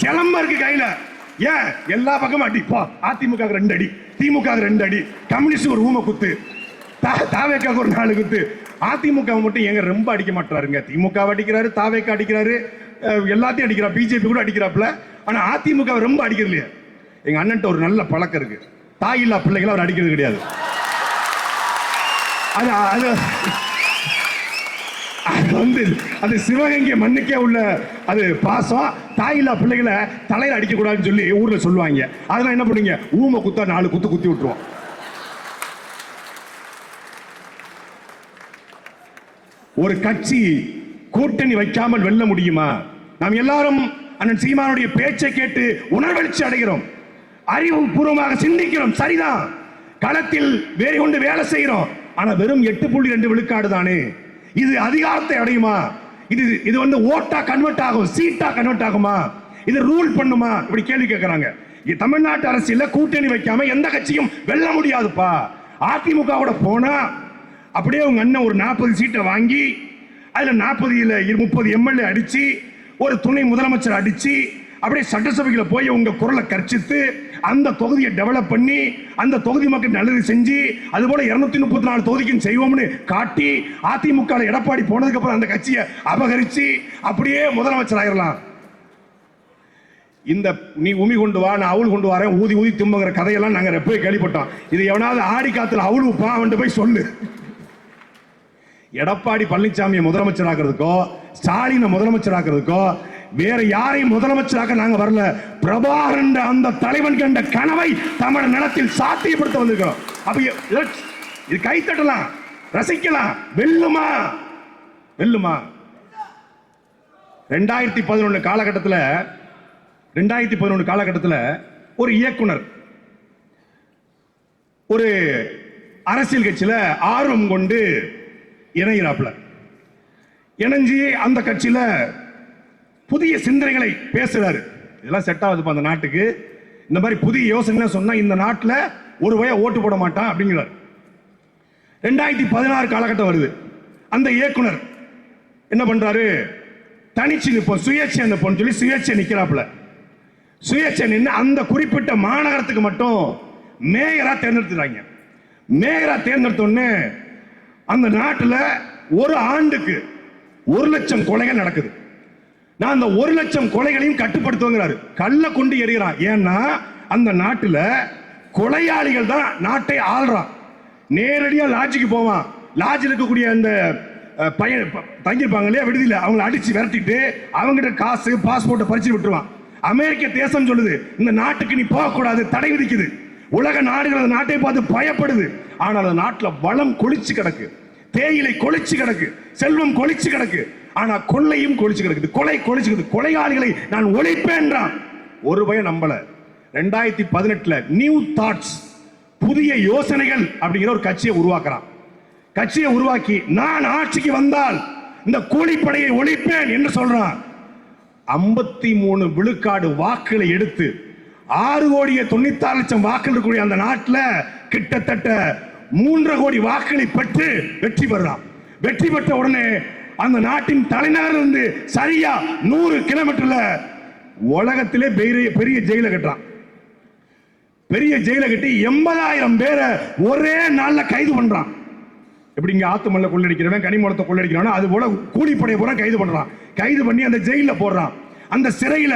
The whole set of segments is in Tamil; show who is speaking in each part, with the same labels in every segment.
Speaker 1: சிலம்பா இருக்கு கையில. ஏன் எல்லா பக்கமும் அடி. போ. அதிமுக ரெண்டு அடி. திமுக ரெண்டு அடி. கம்யூனிஸ்ட் ஒரு ஊமை குத்து. தாவேக்காக ஒரு நாலு குத்து. அதிமுக மட்டும் எங்க ரொம்ப அடிக்க மாட்டாருங்க திமுக அடிக்கிறாரு தாவேக்கா அடிக்கிறாரு எல்லாத்தையும் அடிக்கிறா. பிஜேபி கூட அடிக்கிறாப்புல. ஆனா அதிமுக ரொம்ப அடிக்கிறது இல்லையா. எங்க அண்ணன்ட்ட ஒரு நல்ல பழக்கம் இருக்கு. தாயில்லா பிள்ளைகளை அவர் அடிக்கிறது கிடையாது. அது அது அது வந்து அது சிவகங்கை மண்ணுக்கே உள்ள அது பாசம். தாயில்லா பிள்ளைகளை தலையில் அடிக்கக்கூடாதுன்னு சொல்லி ஊரில் சொல்லுவாங்க. அதெல்லாம் என்ன பண்ணுங்க ஊமை குத்தா நாலு குத்து குத்தி விட்டுருவோம். ஒரு கட்சி கூட்டணி வைக்காமல் வெல்ல முடியுமா? நாம் எல்லாரும் அண்ணன் சீமானுடைய பேச்சை கேட்டு உணர்வெழுச்சி அடைகிறோம். அறிவுபூர்வமாக சிந்திக்கிறோம். சரிதான். களத்தில் வேறு கொண்டு வேலை செய்கிறோம். ஆனா வெறும் எட்டு புள்ளி ரெண்டு விழுக்காடு தானே? இது அதிகாரத்தை அடையுமா? இது இது வந்து ஓட்டா கன்வெர்ட் ஆகும் சீட்டா கன்வெர்ட் ஆகுமா? இது ரூல் பண்ணுமா? இப்படி கேள்வி கேட்கறாங்க இது தமிழ்நாட்டு அரசியல கூட்டணி வைக்காம எந்த கட்சியும் வெல்ல முடியாதுப்பா. அதிமுக போனா அப்படியே உங்க அண்ணன் ஒரு நாற்பது சீட்டை வாங்கி அதுல நாற்பதுல முப்பது எம்எல்ஏ அடிச்சு ஒரு துணை முதலமைச்சர் அடிச்சு அப்படியே சட்டசபைக்குள்ள போய் உங்க குரலை கர்ச்சித்து அந்த தொகுதியை டெவலப் பண்ணி அந்த தொகுதி மக்கள் நல்லது செஞ்சு அது போல இருநூத்தி முப்பத்தி நாலு தொகுதிக்கும் செய்வோம்னு காட்டி அதிமுக எடப்பாடி போனதுக்கு அப்புறம் அந்த கட்சியை அபகரிச்சு அப்படியே முதலமைச்சர் ஆயிரலாம். இந்த நீ உமி கொண்டு வா நான் அவுள் கொண்டு வரேன் ஊதி ஊதி தும்புங்கிற கதையெல்லாம் நாங்கள் போய் கேள்விப்பட்டோம். இது எவனாவது ஆடி காத்துல அவுள் உப்பா போய் சொல்லு. எடப்பாடி பழனிசாமியை முதலமைச்சராக்குறதுக்கோ ஸ்டாலினை முதலமைச்சராக்குறதுக்கோ வேற யாரையும் முதலமைச்சராக நாங்க வரல. பிரபாகரன் அந்த தலைவன் கண்ட கனவை தமிழ் நிலத்தில் சாத்தியப்படுத்த வந்திருக்கிறோம். அப்ப இது- கைத்தட்டலாம் ரசிக்கலாம். வெல்லுமா? வெல்லுமா? ரெண்டாயிரத்தி பதினொன்று காலகட்டத்தில் ரெண்டாயிரத்தி பதினொன்று காலகட்டத்தில் ஒரு இயக்குனர் ஒரு அரசியல் கட்சியில ஆர்வம் கொண்டு இணைகிறாப்புல இணைஞ்சு அந்த கட்சியில புதிய சிந்தனைகளை பேசுறாரு. இதெல்லாம் செட் ஆகுதுப்பா அந்த நாட்டுக்கு. இந்த மாதிரி புதிய யோசனை சொன்னா இந்த நாட்டில் ஒரு வய ஓட்டு போட மாட்டான் அப்படிங்கிறார். ரெண்டாயிரத்தி பதினாறு காலகட்டம் வருது. அந்த இயக்குனர் என்ன பண்றாரு? தனிச்சு நிற்போம் சுயேட்சை நிற்போம்னு சொல்லி சுயேட்சை நிற்கிறாப்புல சுயேட்சை நின்று அந்த குறிப்பிட்ட மாநகரத்துக்கு மட்டும் மேயரா தேர்ந்தெடுத்துறாங்க மேயரா தேர்ந்தெடுத்தோடனே அந்த நாட்டில் ஒரு ஆண்டுக்கு ஒரு லட்சம் கொலைகள் நடக்குது. நான் அந்த ஒரு லட்சம் கொலைகளையும் கட்டுப்படுத்துவங்கிறாரு. கல்ல கொண்டு எறிகிறான். ஏன்னா அந்த நாட்டில் கொலையாளிகள் தான் நாட்டை ஆள்றான். நேரடியாக லாட்ஜுக்கு போவான். லாட்ஜில் இருக்கக்கூடிய அந்த பையன் ப- தங்கியிருப்பாங்க இல்லையா விடுதியில் அவங்கள அடித்து விரட்டிட்டு அவங்ககிட்ட காசு பாஸ்போர்ட்டை பறிச்சு விட்டுருவான். அமெரிக்க தேசம் சொல்லுது. இந்த நாட்டுக்கு நீ போகக்கூடாது தடை விதிக்குது. உலக நாடுகள் அந்த நாட்டை பார்த்து பயப்படுது. ஆனால் அந்த நாட்டில் வளம் கொளிச்சு கிடக்கு. தேயிலை கொளிச்சு கிடக்கு செல்வம் கொளிச்சு கிடக்கு. ஆனா கொள்ளையும் கொளிச்சு கிடக்குது. கொலை கொளிச்சு கிடக்கு கொலையாளிகளை நான் ஒழிப்பேன்றான் ஒரு பயம் நம்பல. ரெண்டாயிரத்தி பதினெட்டுல நியூ தாட்ஸ் புதிய யோசனைகள் அப்படிங்கிற ஒரு கட்சியை உருவாக்குறான். கட்சியை உருவாக்கி நான் ஆட்சிக்கு வந்தால் இந்த கூலிப்படையை ஒழிப்பேன் என்று சொல்றான். ஐம்பத்தி மூணு விழுக்காடு வாக்குகளை எடுத்து ஆறு கோடியே தொண்ணூத்தாறு லட்சம் வாக்கு இருக்கக்கூடிய அந்த நாட்டில் கிட்டத்தட்ட மூன்று கோடி வாக்களை பெற்று வெற்றி பெறான் வெற்றி பெற்ற உடனே அந்த நாட்டின் தலைநகர் இருந்து சரியா நூறு கிலோமீட்டர்ல உலகத்திலே பெரிய பெரிய ஜெயில கட்டுறான். பெரிய ஜெயில கட்டி எண்பதாயிரம் பேரை ஒரே நாள்ல கைது பண்றான். எப்படி இங்க ஆத்துமல்ல கொள்ளடிக்கிறவன் கனிமூலத்தை கொள்ளடிக்கிறவன் அது போல கூலிப்படை பூரா கைது பண்றான். கைது பண்ணி அந்த ஜெயில போடுறான். அந்த சிறையில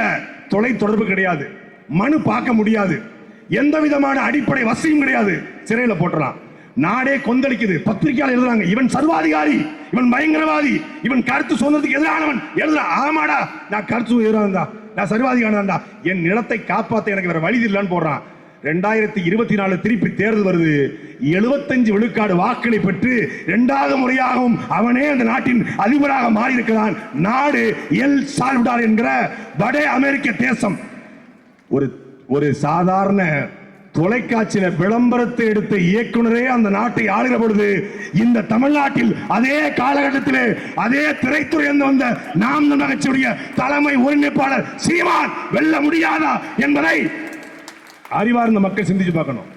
Speaker 1: தொலை தொடர்பு கிடையாது. மனு பார்க்க முடியாது. எந்த விதமான அடிப்படை வசதியும் கிடையாது. சிறையில போட்டுறான். நாடே கொந்தளிக்குது. பத்திரிகையாளர் எழுதுறாங்க. இவன் சர்வாதிகாரி இவன் பயங்கரவாதி இவன் கருத்து சுதந்திரத்துக்கு எதிரானவன். எழுதுறான் ஆமாடா நான் கருத்து எதிரானதா நான் சர்வாதிகாரன்டா என் நிலத்தை காப்பாற்ற எனக்கு வேற வழி இல்லைன்னு போடுறான். ரெண்டாயிரத்தி இருபத்தி நாலு திருப்பி தேர்தல் வருது. எழுபத்தஞ்சு விழுக்காடு வாக்களை பெற்று இரண்டாவது முறையாகவும் அவனே அந்த நாட்டின் அதிபராக மாறியிருக்கிறான். நாடு எல் சால்விடார் என்கிற வட அமெரிக்க தேசம். ஒரு ஒரு சாதாரண தொலைக்காட்சியில விளம்பரத்தை எடுத்த இயக்குனரே அந்த நாட்டை ஆளுகிற பொழுது இந்த தமிழ்நாட்டில் அதே காலகட்டத்திலே அதே திரைத்துறை வந்த நாம் தமிழர் தலைமை ஒருங்கிணைப்பாளர் சீமான் வெல்ல முடியாதா என்பதை அறிவார்ந்த மக்கள் சிந்திச்சு பார்க்கணும்.